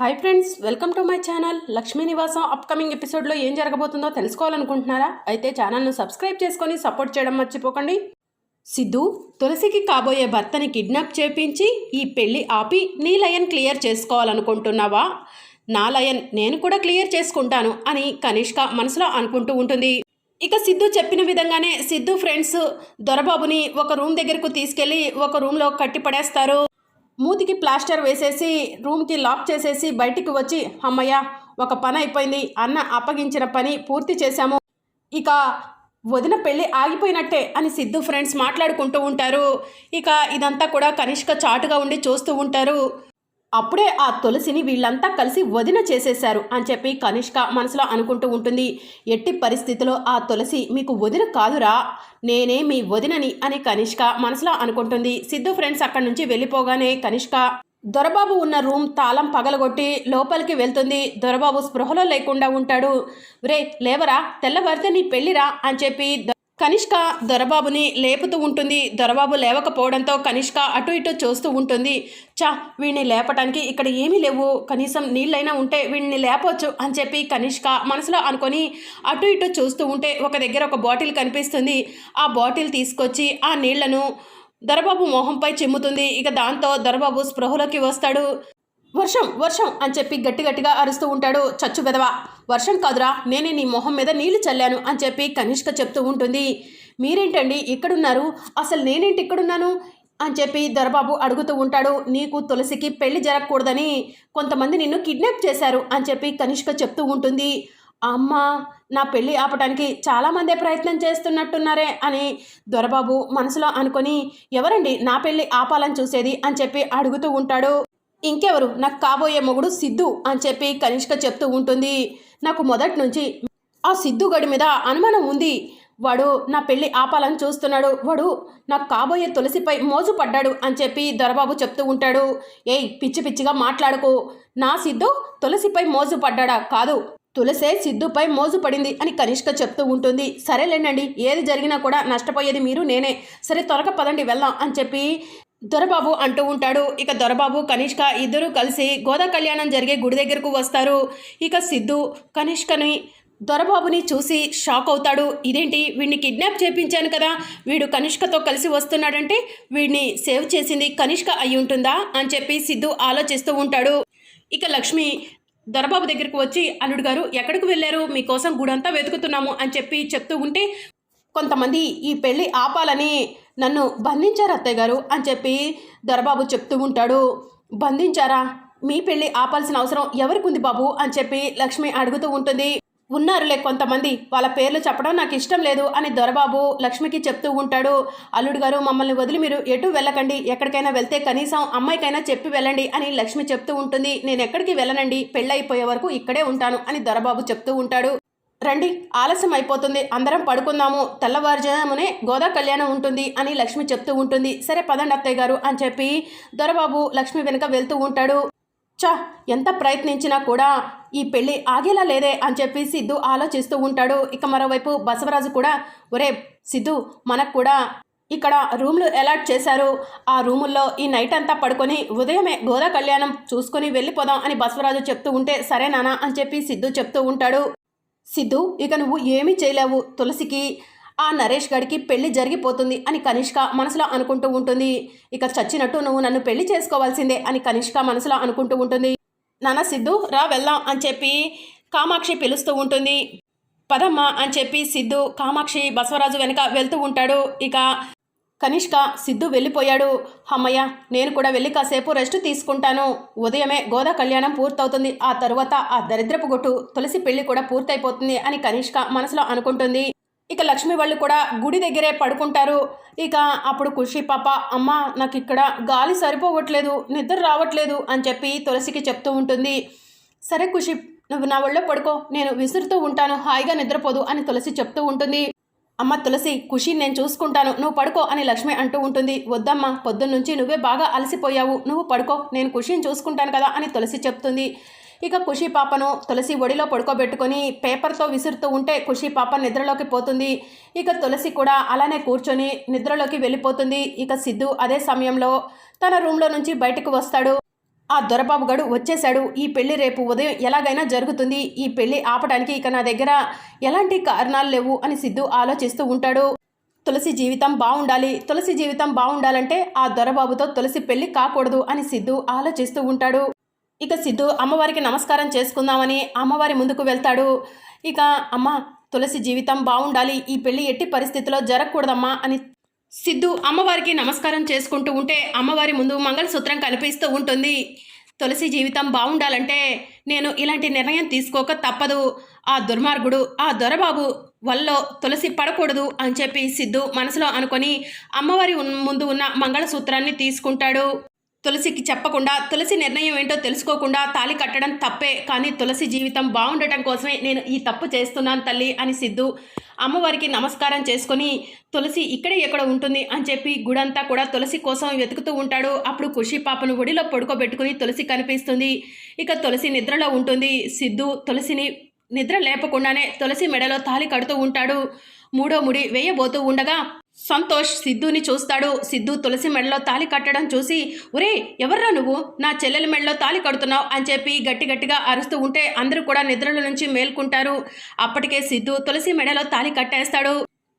Hi friends welcome to my channel Lakshmi Nivasam upcoming ఎపిసోడ్లో ఏం జరగబోతుందో తెలుసుకోవాలనుకుంటున్నారా? అయితే ఛానల్ను సబ్స్క్రైబ్ చేసుకొని సపోర్ట్ చేయడం మర్చిపోకండి. సిద్ధు తులసికి కాబోయే భర్తని కిడ్నాప్ చేపించి ఈ పెళ్ళి ఆపి నీ లయన్ క్లియర్ చేసుకోవాలనుకుంటున్నావా? నా లయన్ నేను కూడా క్లియర్ చేసుకుంటాను అని కనిష్క మనసులో అనుకుంటూ ఉంటుంది. ఇక సిద్ధు చెప్పిన విధంగానే సిద్ధు ఫ్రెండ్స్ దొరబాబుని ఒక రూమ్ దగ్గరకు తీసుకెళ్ళి ఒక రూమ్లో కట్టి పడేస్తారు. మూతికి ప్లాస్టర్ వేసేసి రూమ్కి లాక్ చేసేసి బయటికి వచ్చి అమ్మయ్య ఒక పని అయిపోయింది అన్న అప్పగించిన పని పూర్తి చేశాము. ఇక వదిన పెళ్ళి ఆగిపోయినట్టే అని సిద్ధు ఫ్రెండ్స్ మాట్లాడుకుంటూ ఉంటారు. ఇక ఇదంతా కూడా కనిష్క చాటుగా ఉండి చూస్తూ ఉంటారు. అప్పుడే ఆ తులసిని వీళ్ళంతా కలిసి వదిన చేసేశారు అని చెప్పి కనిష్క మనసులో అనుకుంటూ ఉంటుంది. ఎట్టి పరిస్థితిలో ఆ తులసి మీకు వదిన కాదురా నేనే మీ వదినని అని కనిష్క మనసులో అనుకుంటుంది. సిద్ధు ఫ్రెండ్స్ అక్కడి నుంచి వెళ్ళిపోగానే కనిష్క దొరబాబు ఉన్న రూమ్ తాళం పగలగొట్టి లోపలికి వెళ్తుంది. దొరబాబు స్పృహలో లేకుండా ఉంటాడు. రే లేవరా తెల్లవారితే నీ పెళ్ళిరా అని చెప్పి కనిష్క దొరబాబుని లేపుతూ ఉంటుంది. దొరబాబు లేవకపోవడంతో కనిష్క అటు ఇటు చూస్తూ ఉంటుంది. చా వీడిని లేపటానికి ఇక్కడ ఏమీ లేవు. కనీసం నీళ్ళైనా ఉంటే వీడిని లేపవచ్చు అని చెప్పి కనిష్క మనసులో అనుకొని అటు ఇటు చూస్తూ ఉంటే ఒక దగ్గర ఒక బాటిల్ కనిపిస్తుంది. ఆ బాటిల్ తీసుకొచ్చి ఆ నీళ్ళను దొరబాబు మొహంపై చిమ్ముతుంది. ఇక దాంతో దొరబాబు స్పృహలోకి వస్తాడు. వర్షం వర్షం అని చెప్పి గట్టి గట్టిగా అరుస్తూ ఉంటాడు చచ్చు బెదవా వర్షం కాదురా నేనే నీ మొహం మీద నీళ్ళు చల్లాను అని చెప్పి కనిష్క చెప్తూ ఉంటుంది. మీరేంటండి ఇక్కడున్నారు? అసలు నేనేంటి ఇక్కడున్నాను? అని చెప్పి దొరబాబు అడుగుతూ ఉంటాడు. నీకు తులసికి పెళ్ళి జరగకూడదని కొంతమంది నిన్ను కిడ్నాప్ చేశారు అని చెప్పి కనిష్క చెప్తూ ఉంటుంది. అమ్మ నా పెళ్ళి ఆపటానికి చాలామందే ప్రయత్నం చేస్తున్నట్టున్నారే అని దొరబాబు మనసులో అనుకొని ఎవరండి నా పెళ్ళి ఆపాలని చూసేది అని చెప్పి అడుగుతూ ఉంటాడు. ఇంకెవరు? నాకు కాబోయే మొగుడు సిద్ధు అని చెప్పి కనిష్క చెప్తూ ఉంటుంది. నాకు మొదటి నుంచి ఆ సిద్ధు గడి మీద అనుమానం ఉంది. వాడు నా పెళ్ళి ఆపాలని చూస్తున్నాడు. వాడు నాకు కాబోయే తులసిపై మోజు పడ్డాడు అని చెప్పి దొరబాబు చెప్తూ ఉంటాడు. ఏయ్ పిచ్చి పిచ్చిగా మాట్లాడుకో. నా సిద్ధు తులసిపై మోజు పడ్డాడా? కాదు. తులసే సిద్ధుపై మోజు పడింది అని కనిష్క చెప్తూ ఉంటుంది. సరేలేనండి ఏది జరిగినా కూడా నష్టపోయేది మీరు నేనే. సరే త్వరగా పదండి వెళ్దాం అని చెప్పి దొరబాబు అంటూ ఉంటాడు. ఇక దొరబాబు కనిష్క ఇద్దరూ కలిసి గోదా కళ్యాణం జరిగే గుడి దగ్గరకు వస్తారు. ఇక సిద్ధు కనిష్కని దొరబాబుని చూసి షాక్ అవుతాడు. ఇదేంటి? వీడిని కిడ్నాప్ చేపించాను కదా. వీడు కనిష్కతో కలిసి వస్తున్నాడంటే వీడిని సేవ్ చేసింది కనిష్క అయి ఉంటుందా? అని చెప్పి సిద్ధు ఆలోచిస్తూ ఉంటాడు. ఇక లక్ష్మి దొరబాబు దగ్గరికి వచ్చి అల్లుడు గారు ఎక్కడికి వెళ్ళారు? మీకోసం గుడంతా వెతుకుతున్నాము అని చెప్పి చెప్తూ ఉంటే కొంతమంది ఈ పెళ్ళి ఆపాలని నన్ను బంధించారు అత్తయ్య గారు అని చెప్పి దొరబాబు చెప్తూ ఉంటాడు. బంధించారా? మీ పెళ్ళి ఆపాల్సిన అవసరం ఎవరికి ఉంది బాబు? అని చెప్పి లక్ష్మి అడుగుతూ ఉంటుంది. ఉన్నారులే కొంతమంది వాళ్ళ పేర్లు చెప్పడం నాకు ఇష్టం లేదు అని దొరబాబు లక్ష్మికి చెప్తూ ఉంటాడు. అల్లుడు గారు మమ్మల్ని వదిలి మీరు ఎటు వెళ్ళకండి. ఎక్కడికైనా వెళ్తే కనీసం అమ్మాయికైనా చెప్పి వెళ్ళండి అని లక్ష్మి చెప్తూ ఉంటుంది. నేను ఎక్కడికి వెళ్ళనండి. పెళ్ళైపోయే వరకు ఇక్కడే ఉంటాను అని దొరబాబు చెప్తూ ఉంటాడు. రండి ఆలస్యం అయిపోతుంది. అందరం పడుకుందాము. తెల్లవారుజామునే గోదా కళ్యాణం ఉంటుంది అని లక్ష్మి చెప్తూ ఉంటుంది. సరే పదండి అత్తయ్య గారు అని చెప్పి దొరబాబు లక్ష్మి వెనుక వెళ్తూ ఉంటాడు. చా ఎంత ప్రయత్నించినా కూడా ఈ పెళ్ళి ఆగేలా లేదే అని చెప్పి సిద్ధు ఆలోచిస్తూ ఉంటాడు. ఇక మరోవైపు బసవరాజు కూడా ఒరే సిద్ధు మనకు కూడా ఇక్కడ రూమ్లు అలాట్ చేశారు. ఆ రూముల్లో ఈ నైట్ అంతా పడుకొని ఉదయమే గోదా కళ్యాణం చూసుకొని వెళ్ళిపోదాం అని బసవరాజు చెప్తూ ఉంటే సరే నానా అని చెప్పి సిద్ధు చెప్తూ ఉంటాడు. సిద్ధు ఇక నువ్వు ఏమీ చేయలేవు. తులసికి ఆ నరేష్ గడికి పెళ్ళి జరిగిపోతుంది అని కనిష్క మనసులో అనుకుంటూ ఉంటుంది. ఇక చచ్చినట్టు నువ్వు నన్ను పెళ్ళి చేసుకోవాల్సిందే అని కనిష్క మనసులో అనుకుంటూ ఉంటుంది. నాన్న సిద్ధు రా వెళ్దాం అని చెప్పి కామాక్షి పిలుస్తూ ఉంటుంది. పదమ్మ అని చెప్పి సిద్ధు కామాక్షి బసవరాజు వెనుక వెళ్తూ ఉంటాడు. ఇక కనిష్క సిద్ధు వెళ్ళిపోయాడు. అమ్మయ్య నేను కూడా వెళ్ళి కాసేపు రెస్ట్ తీసుకుంటాను. ఉదయమే గోదా కళ్యాణం పూర్తవుతుంది. ఆ తరువాత ఆ దరిద్రపు గుట్టు తులసి పెళ్ళి కూడా పూర్తయిపోతుంది అని కనిష్క మనసులో అనుకుంటుంది. ఇక లక్ష్మి వాళ్ళు కూడా గుడి దగ్గరే పడుకుంటారు. ఇక అప్పుడు ఖుషి పాప అమ్మ నాకు ఇక్కడ గాలి సరిపోవట్లేదు నిద్ర రావట్లేదు అని చెప్పి తులసికి చెప్తూ ఉంటుంది. సరే ఖుషి నువ్వు నా ఒళ్ళో పడుకో నేను విసురుతూ ఉంటాను హాయిగా నిద్రపోదు అని తులసి చెప్తూ ఉంటుంది. అమ్మ తులసి ఖుషి నేను చూసుకుంటాను. నువ్వు పడుకో అని లక్ష్మి అంటూ ఉంటుంది. వద్దమ్మా పొద్దున్నుంచి నువ్వే బాగా అలసిపోయావు. నువ్వు పడుకో. నేను ఖుషిని చూసుకుంటాను కదా అని తులసి చెప్తుంది. ఇక ఖుషి పాపను తులసి ఒడిలో పడుకోబెట్టుకొని పేపర్తో విసురుతూ ఉంటే ఖుషి పాప నిద్రలోకి పోతుంది. ఇక తులసి కూడా అలానే కూర్చొని నిద్రలోకి వెళ్ళిపోతుంది. ఇక సిద్ధు అదే సమయంలో తన రూమ్లో నుంచి బయటకు వస్తాడు. ఆ దొరబాబు గడు వచ్చేశాడు. ఈ పెళ్ళి రేపు ఉదయం ఎలాగైనా జరుగుతుంది. ఈ పెళ్ళి ఆపడానికి ఇక నా దగ్గర ఎలాంటి కారణాలు లేవు అని సిద్ధు ఆలోచిస్తూ ఉంటాడు. తులసి జీవితం బాగుండాలి తులసి జీవితం బాగుండాలంటే ఆ దొరబాబుతో తులసి పెళ్ళి కాకూడదు అని సిద్ధు ఆలోచిస్తూ ఉంటాడు. ఇక సిద్ధు అమ్మవారికి నమస్కారం చేసుకుందామని అమ్మవారి ముందుకు వెళ్తాడు. ఇక అమ్మ తులసి జీవితం బాగుండాలి ఈ పెళ్ళి ఎట్టి పరిస్థితిలో జరగకూడదమ్మా అని సిద్ధు అమ్మవారికి నమస్కారం చేసుకుంటూ ఉంటే అమ్మవారి ముందు మంగళసూత్రం కనిపిస్తూ ఉంటుంది. తులసి జీవితం బాగుండాలంటే నేను ఇలాంటి నిర్ణయం తీసుకోక తప్పదు. ఆ దుర్మార్గుడు ఆ దొరబాబు వల్ల తులసి పడకూడదు అని చెప్పి సిద్ధు మనసులో అనుకొని అమ్మవారి ముందు ఉన్న మంగళసూత్రాన్ని తీసుకుంటాడు. తులసికి చెప్పకుండా తులసి నిర్ణయం ఏంటో తెలుసుకోకుండా తాళి కట్టడం తప్పే కానీ తులసి జీవితం బాగుండటం కోసమే నేను ఈ తప్పు చేస్తున్నాను తల్లి అని సిద్ధు అమ్మవారికి నమస్కారం చేసుకొని తులసి ఇక్కడే ఎక్కడ ఉంటుంది అని చెప్పి గుడంతా కూడా తులసి కోసం వెతుకుతూ ఉంటాడు. అప్పుడు ఖుషి పాపను గుడిలో పడుకోబెట్టుకుని తులసి కనిపిస్తుంది. ఇక తులసి నిద్రలో ఉంటుంది. సిద్ధు తులసిని నిద్ర లేపకుండానే తులసి మెడలో తాళి కడుతూ ఉంటాడు. మూడో ముడి వేయబోతూ ఉండగా సంతోష్ సిద్ధుని చూస్తాడు. సిద్ధు తులసి మెడలో తాళి కట్టడం చూసి ఒరే ఎవర్రా నువ్వు? నా చెల్లెల మెడలో తాళి కడుతున్నావు అని చెప్పి గట్టి గట్టిగా అరుస్తూ ఉంటే అందరూ కూడా నిద్రల నుంచి మేల్కుంటారు. అప్పటికే సిద్ధు తులసి మెడలో తాళి కట్టేస్తాడు.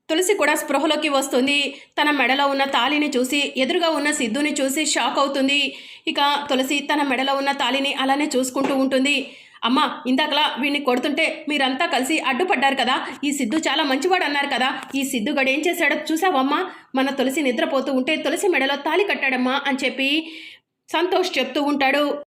తులసి కూడా స్పృహలోకి వస్తుంది. తన మెడలో ఉన్న తాళిని చూసి ఎదురుగా ఉన్న సిద్ధుని చూసి షాక్ అవుతుంది. ఇక తులసి తన మెడలో ఉన్న తాళిని అలానే చూసుకుంటూ ఉంటుంది. అమ్మ ఇందాకలా వీడిని కొడుతుంటే మీరంతా కలిసి అడ్డుపడ్డారు కదా. ఈ సిద్ధు చాలా మంచివాడు అన్నారు కదా. ఈ సిద్ధు గడు ఏం చేశాడో చూసావమ్మా మన తులసి నిద్రపోతూ ఉంటే తులసి మెడలో తాళి కట్టాడమ్మా అని చెప్పి సంతోష్ చెప్తూ ఉంటాడు.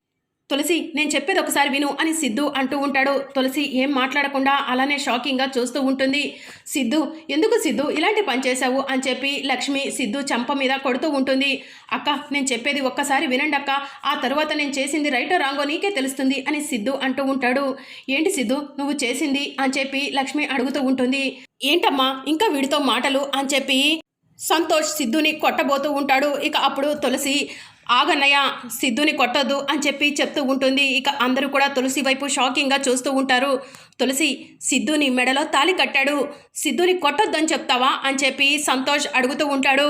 తులసి నేను చెప్పేది ఒకసారి విను అని సిద్ధు అంటూ ఉంటాడు. తులసి ఏం మాట్లాడకుండా అలానే షాకింగ్గా చూస్తూ ఉంటుంది. సిద్ధు ఎందుకు సిద్ధు ఇలాంటి పని చేశావు? అని చెప్పి లక్ష్మి సిద్ధు చంప మీద కొడుతూ ఉంటుంది. అక్క నేను చెప్పేది ఒక్కసారి వినండి అక్క. ఆ తర్వాత నేను చేసింది రైటో రాంగో నీకే తెలుస్తుంది అని సిద్ధు అంటూ ఉంటాడు. ఏంటి సిద్ధు నువ్వు చేసింది? అని చెప్పి లక్ష్మి అడుగుతూ ఉంటుంది. ఏంటమ్మా ఇంకా వీడితో మాటలు? అని చెప్పి సంతోష్ సిద్ధుని కొట్టబోతూ ఉంటాడు. ఇక అప్పుడు తులసి ఆగన్నయ్య సిద్ధుని కొట్టొద్దు అని చెప్పి చెప్తూ ఉంటుంది. ఇక అందరూ కూడా తులసి వైపు షాకింగ్గా చూస్తూ ఉంటారు. తులసి సిద్ధుని మెడలో తాలి కట్టాడు. సిద్ధుని కొట్టొద్దని చెప్తావా అని చెప్పి సంతోష్ అడుగుతూ ఉంటాడు.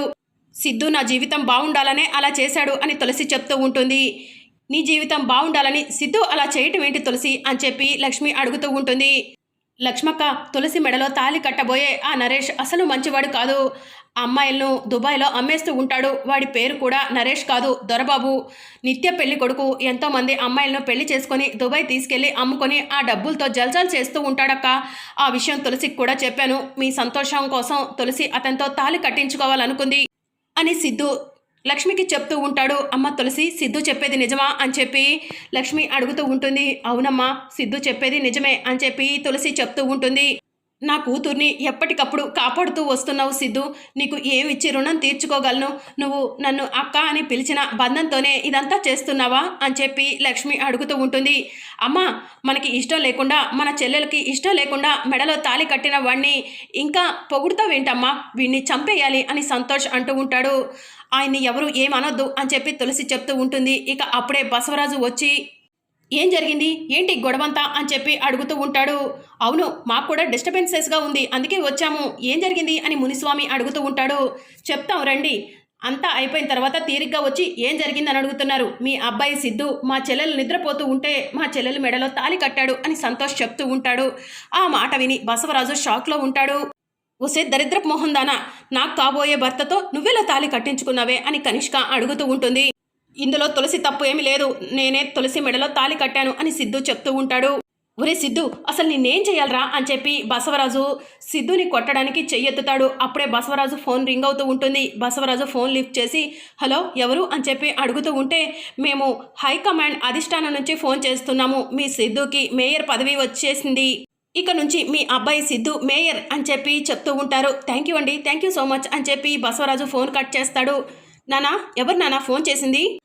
సిద్ధు నా జీవితం బాగుండాలనే అలా చేశాడు అని తులసి చెప్తూ ఉంటుంది. నీ జీవితం బాగుండాలని సిద్ధు అలా చేయటం ఏంటి తులసి అని చెప్పి లక్ష్మి అడుగుతూ ఉంటుంది. లక్ష్మక్క తులసి మెడలో తాలి కట్టబోయే ఆ నరేష్ అసలు మంచివాడు కాదు. అమ్మాయిలను దుబాయ్లో అమ్మేస్తూ ఉంటాడు. వాడి పేరు కూడా నరేష్ కాదు దొరబాబు. నిత్య పెళ్ళి కొడుకు. ఎంతోమంది అమ్మాయిలను పెళ్ళి చేసుకొని దుబాయ్ తీసుకెళ్ళి అమ్ముకొని ఆ డబ్బులతో జల్జాలు చేస్తూ ఉంటాడక్క. ఆ విషయం తులసికి కూడా చెప్పాను. మీ సంతోషం కోసం తులసి అతనితో తాలి కట్టించుకోవాలనుకుంది అని సిద్ధు లక్ష్మికి చెప్తూ ఉంటాడు. అమ్మ తులసి సిద్ధు చెప్పేది నిజమా అని చెప్పి లక్ష్మి అడుగుతూ ఉంటుంది. అవునమ్మా సిద్ధు చెప్పేది నిజమే అని చెప్పి తులసి చెప్తూ ఉంటుంది. నా కూతుర్ని ఎప్పటికప్పుడు కాపాడుతూ వస్తున్నావు సిద్ధు. నీకు ఏమిచ్చి రుణం తీర్చుకోగలను? నువ్వు నన్ను అక్క అని పిలిచిన బంధంతోనే ఇదంతా చేస్తున్నావా? అని చెప్పి లక్ష్మి అడుగుతూ ఉంటుంది. అమ్మా మనకి ఇష్టం లేకుండా మన చెల్లెలకి ఇష్టం లేకుండా మెడలో తాలి కట్టిన వాణ్ణి ఇంకా పొగుడుతావేంటమ్మా? వీడిని చంపేయాలి అని సంతోష్ అంటూ ఉంటాడు. ఆయన్ని ఎవరు ఏమనొద్దు అని చెప్పి తులసి చెప్తూ ఉంటుంది. ఇక అప్పుడే బసవరాజు వచ్చి ఏం జరిగింది? ఏంటి గొడవంతా అని చెప్పి అడుగుతూ ఉంటాడు. అవును మాకు కూడా డిస్టర్బెన్సెస్గా ఉంది. అందుకే వచ్చాము. ఏం జరిగింది? అని మునిస్వామి అడుగుతూ ఉంటాడు. చెప్తాం రండి. అంతా అయిపోయిన తర్వాత తీరిగ్గా వచ్చి ఏం జరిగిందని అడుగుతున్నారు. మీ అబ్బాయి సిద్ధు మా చెల్లెలు నిద్రపోతూ ఉంటే మా చెల్లెలు మెడలో తాలి కట్టాడు అని సంతోష్ చెప్తూ ఉంటాడు. ఆ మాట విని బసవరాజు షాక్లో ఉంటాడు. ఒసే దరిద్రపు మొహందానా? నాకు కాబోయే భర్తతో నువ్వెలా తాలి కట్టించుకున్నావే? అని కనిష్క అడుగుతూ ఉంటుంది. ఇందులో తులసి తప్పు ఏమీ లేదు. నేనే తులసి మెడలో తాలి కట్టాను అని సిద్ధు చెప్తూ ఉంటాడు. ఒరే సిద్ధు అసలు నిన్నేం చేయాలరా అని చెప్పి బసవరాజు సిద్ధుని కొట్టడానికి చెయ్యెత్తుతాడు. అప్పుడే బసవరాజు ఫోన్ రింగ్ అవుతూ ఉంటుంది. బసవరాజు ఫోన్ లిఫ్ట్ చేసి హలో ఎవరు? అని చెప్పి అడుగుతూ ఉంటే మేము హైకమాండ్ అధిష్టానం నుంచి ఫోన్ చేస్తున్నాము. మీ సిద్ధుకి మేయర్ పదవి వచ్చేసింది. ఇక నుంచి మీ అబ్బాయి సిద్ధు మేయర్ అని చెప్పి చెప్తూ ఉంటారు. థ్యాంక్ యూ అండి. థ్యాంక్ యూ సో మచ్ అని చెప్పి బసవరాజు ఫోన్ కట్ చేస్తాడు. నానా ఎవరు నానా ఫోన్ చేసింది?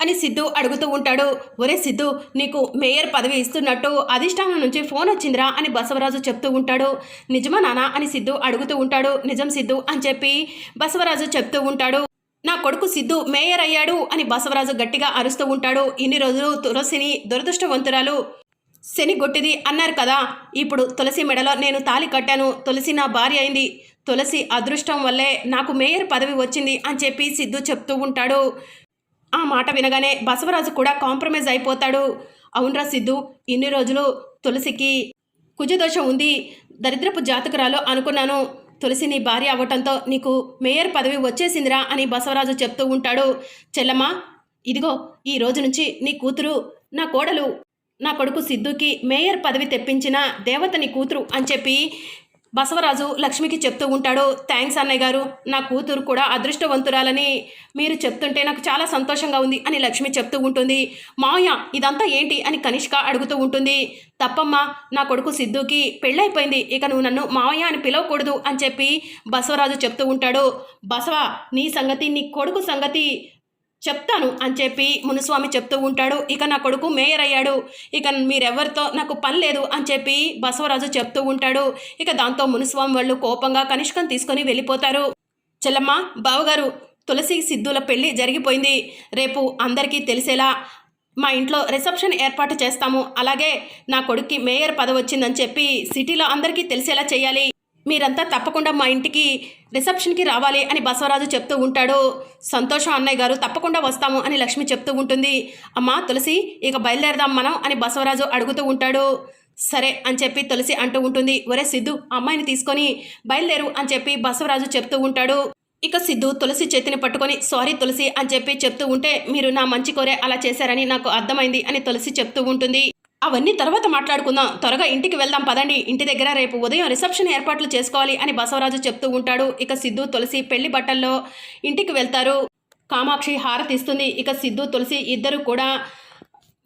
అని సిద్ధు అడుగుతూ ఉంటాడు. ఒరే సిద్ధు నీకు మేయర్ పదవి ఇస్తున్నట్టు అధిష్టానం నుంచి ఫోన్ వచ్చిందిరా అని బసవరాజు చెప్తూ ఉంటాడు. నిజమా నానా అని సిద్ధు అడుగుతూ ఉంటాడు. నిజం సిద్ధు అని చెప్పి బసవరాజు చెప్తూ ఉంటాడు. నా కొడుకు సిద్ధు మేయర్ అయ్యాడు అని బసవరాజు గట్టిగా అరుస్తూ ఉంటాడు. ఇన్ని రోజులు తులసిని దురదృష్టవంతురాలు శని గొట్టిది అన్నారు కదా. ఇప్పుడు తులసి మెడలో నేను తాలి కట్టాను. తులసి నా భార్య అయింది. తులసి అదృష్టం వల్లే నాకు మేయర్ పదవి వచ్చింది అని చెప్పి సిద్ధు చెప్తూ ఉంటాడు. ఆ మాట వినగానే బసవరాజు కూడా కాంప్రమైజ్ అయిపోతాడు. అవునరా సిద్ధు ఇన్ని రోజులు తులసికి కుజదోషం ఉంది దరిద్రపు జాతకురాలు అనుకున్నాను. తులసి నీ భార్య అవ్వటంతో నీకు మేయర్ పదవి వచ్చేసిందిరా అని బసవరాజు చెప్తూ ఉంటాడు. చెల్లమ్మ ఇదిగో ఈ రోజు నుంచి నీ కూతురు నా కోడలు నా కొడుకు సిద్ధుకి మేయర్ పదవి తెప్పించిన దేవత నీ కూతురు అని చెప్పి బసవరాజు లక్ష్మికి చెప్తూ ఉంటాడు థ్యాంక్స్ అన్నయ్య గారు నా కూతురు కూడా అదృష్టవంతురాలని మీరు చెప్తుంటే నాకు చాలా సంతోషంగా ఉంది అని లక్ష్మి చెప్తూ ఉంటుంది. మావయ్య ఇదంతా ఏంటి? అని కనిష్క అడుగుతూ ఉంటుంది. తప్పమ్మా నా కొడుకు సిద్ధుకి పెళ్ళైపోయింది ఇక నువ్వు నన్ను మావయ్య అని పిలవకూడదు అని చెప్పి బసవరాజు చెప్తూ ఉంటాడు. బసవ నీ సంగతి నీ కొడుకు సంగతి చెప్తాను అని చెప్పి మునుస్వామి చెప్తూ ఉంటాడు. ఇక నా కొడుకు మేయర్ అయ్యాడు. ఇక మీరెవరితో నాకు పని లేదు అని చెప్పి బసవరాజు చెప్తూ ఉంటాడు. ఇక దాంతో మునుస్వామి వాళ్ళు కోపంగా కనిష్కం తీసుకొని వెళ్ళిపోతారు. చెల్లమ్మ బావగారు తులసి సిద్ధుల పెళ్ళి జరిగిపోయింది. రేపు అందరికీ తెలిసేలా మా ఇంట్లో రిసెప్షన్ ఏర్పాటు చేస్తాము. అలాగే నా కొడుక్కి మేయర్ పదవి వచ్చిందని చెప్పి సిటీలో అందరికీ తెలిసేలా చేయాలి. మీరంతా తప్పకుండా మా ఇంటికి రిసెప్షన్కి రావాలి అని బసవరాజు చెప్తూ ఉంటాడు. సంతోషం అన్నయ్య గారు తప్పకుండా వస్తాము అని లక్ష్మి చెప్తూ ఉంటుంది. అమ్మా తులసి ఇక బయలుదేరదాం మనం అని బసవరాజు అడుగుతూ ఉంటాడు. సరే అని చెప్పి తులసి అంటూ ఉంటుంది. ఒరే సిద్ధు అమ్మాయిని తీసుకొని బయలుదేరు అని చెప్పి బసవరాజు చెప్తూ ఉంటాడు. ఇక సిద్ధు తులసి చేతిని పట్టుకొని సారీ తులసి అని చెప్పి చెప్తూ ఉంటే మీరు నా మంచి కోరే అలా చేశారని నాకు అర్థమైంది అని తులసి చెప్తూ ఉంటుంది. అవన్నీ తర్వాత మాట్లాడుకుందాం. త్వరగా ఇంటికి వెళ్దాం పదండి. ఇంటి దగ్గర రేపు ఉదయం రిసెప్షన్ ఏర్పాట్లు చేసుకోవాలి అని బసవరాజు చెప్తూ ఉంటాడు. ఇక సిద్ధు తులసి పెళ్ళి బట్టల్లో ఇంటికి వెళ్తారు. కామాక్షి హారతి ఇస్తుంది. ఇక సిద్ధు తులసి ఇద్దరు కూడా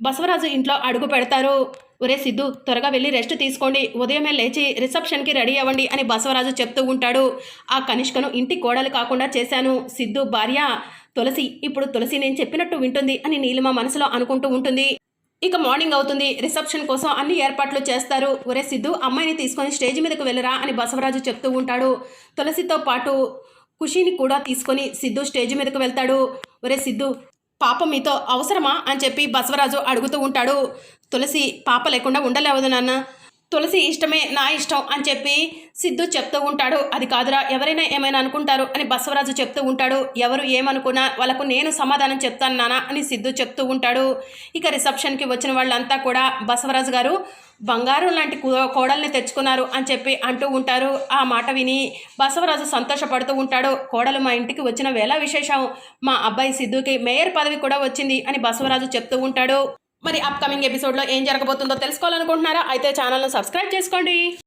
బసవరాజు ఇంట్లో అడుగు పెడతారు. ఒరే సిద్ధు త్వరగా వెళ్ళి రెస్ట్ తీసుకోండి. ఉదయమే లేచి రిసెప్షన్కి రెడీ అవ్వండి అని బసవరాజు చెప్తూ ఉంటాడు. ఆ కనిష్కను ఇంటి కోడలు కాకుండా చేశాను. సిద్ధు భార్య తులసి ఇప్పుడు తులసి నేను చెప్పినట్టు వింటుంది అని నీలిమ మనసులో అనుకుంటూ ఉంటుంది. ఇక మార్నింగ్ అవుతుంది. రిసెప్షన్ కోసం అన్ని ఏర్పాట్లు చేస్తారు. ఒరే సిద్ధు అమ్మాయిని తీసుకొని స్టేజ్ మీదకు వెళ్ళరా అని బసవరాజు చెప్తూ ఉంటాడు. తులసితో పాటు ఖుషీని కూడా తీసుకొని సిద్ధు స్టేజ్ మీదకు వెళ్తాడు. ఒరే సిద్ధు పాప మీతో అవసరమా అని చెప్పి బసవరాజు అడుగుతూ ఉంటాడు. తులసి పాప లేకుండా ఉండలేవదు నాన్న. తులసి ఇష్టమే నా ఇష్టం అని చెప్పి సిద్ధు చెప్తూ ఉంటాడు. అది కాదురా ఎవరైనా ఏమైనా అనుకుంటారు అని బసవరాజు చెప్తూ ఉంటాడు. ఎవరు ఏమనుకున్నా వాళ్ళకు నేను సమాధానం చెప్తాను నానా అని సిద్ధు చెప్తూ ఉంటాడు. ఇక రిసెప్షన్కి వచ్చిన వాళ్ళంతా కూడా బసవరాజు గారు బంగారం లాంటి కోడల్ని తెచ్చుకున్నారు అని చెప్పి అంటూ ఉంటారు. ఆ మాట విని బసవరాజు సంతోషపడుతూ ఉంటాడు. కోడలు మా ఇంటికి వచ్చిన వేళ విశేషం. మా అబ్బాయి సిద్ధుకి మేయర్ పదవి కూడా వచ్చింది అని బసవరాజు చెప్తూ ఉంటాడు. మరి అప్కమింగ్ ఎపిసోడ్లో ఏం జరగబోతుందో తెలుసుకోవాలనుకుంటున్నారా? అయితే ఛానల్ను సబ్స్క్రైబ్ చేసుకోండి.